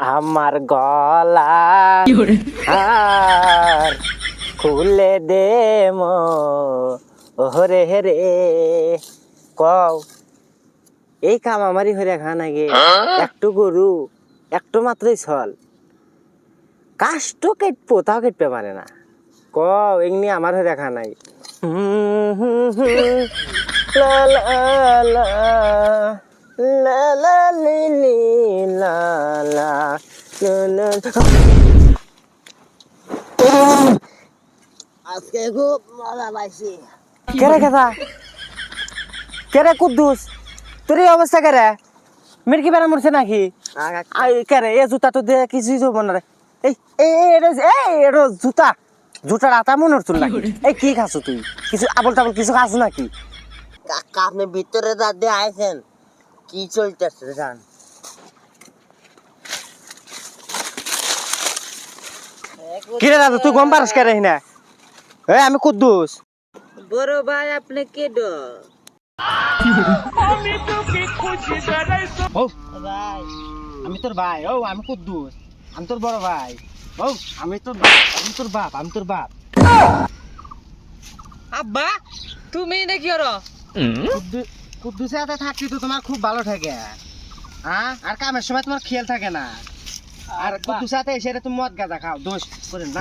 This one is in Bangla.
আমার গলা আর খুলে দে মো ওহরে হেরে কও এই কাম আমারই হয়ে খা নাগে। একটু গরু একটু মাত্রই ছল। কাষ্ট কেটবো তাও কেটতে পারে না। কও এমনি আমার হয়ে দেখা নাই। হুম, হুম, হুম, লা, লা, লা, লা, লা, লি, লি, লা, লা, লা, লা, লা। আজকে খুব মজা পাইছি। কে রে কেদা কে রে কুদ্দুস? তোর এই অবস্থা কে রে মির্কি বেড়া মরছে নাকি? আই কে রে এ জুতা তো দিয়ে কিছুই যাব না রে। এই এটা এই এটা জুতা। জুতার আতা মনে হচ্ছিল এই কি খাস তুই? কিছু আবল টাবল কিছু খাস নাকি? কাকা আপনি ভিতরে দাদি আইছেন। কি চলতেছে জান? কি রে দাদু তুই গম পারস কে হিনা এই আমি কুদ্দুস। বড় ভাই আপনি কে ডো? ও ভাই আমি তোর ভাই ও আমি কুদ্দুস। আমি তোর বড় ভাই। ও আমি তোর আমি তোর বাপ আমি তোর বাপ। আব্বা তুমি নাকি ওর। কুদ্দু- কুদ্দুসের হাতে থাকছি তো তোমার খুব ভালো থাকে। হ্যাঁ? আর কামের সময় তোমার খেয়াল থাকে না। আর কুদ্দুসের হাতে এসে তুমি মদ গাঁজা খাও। দোষ করে না।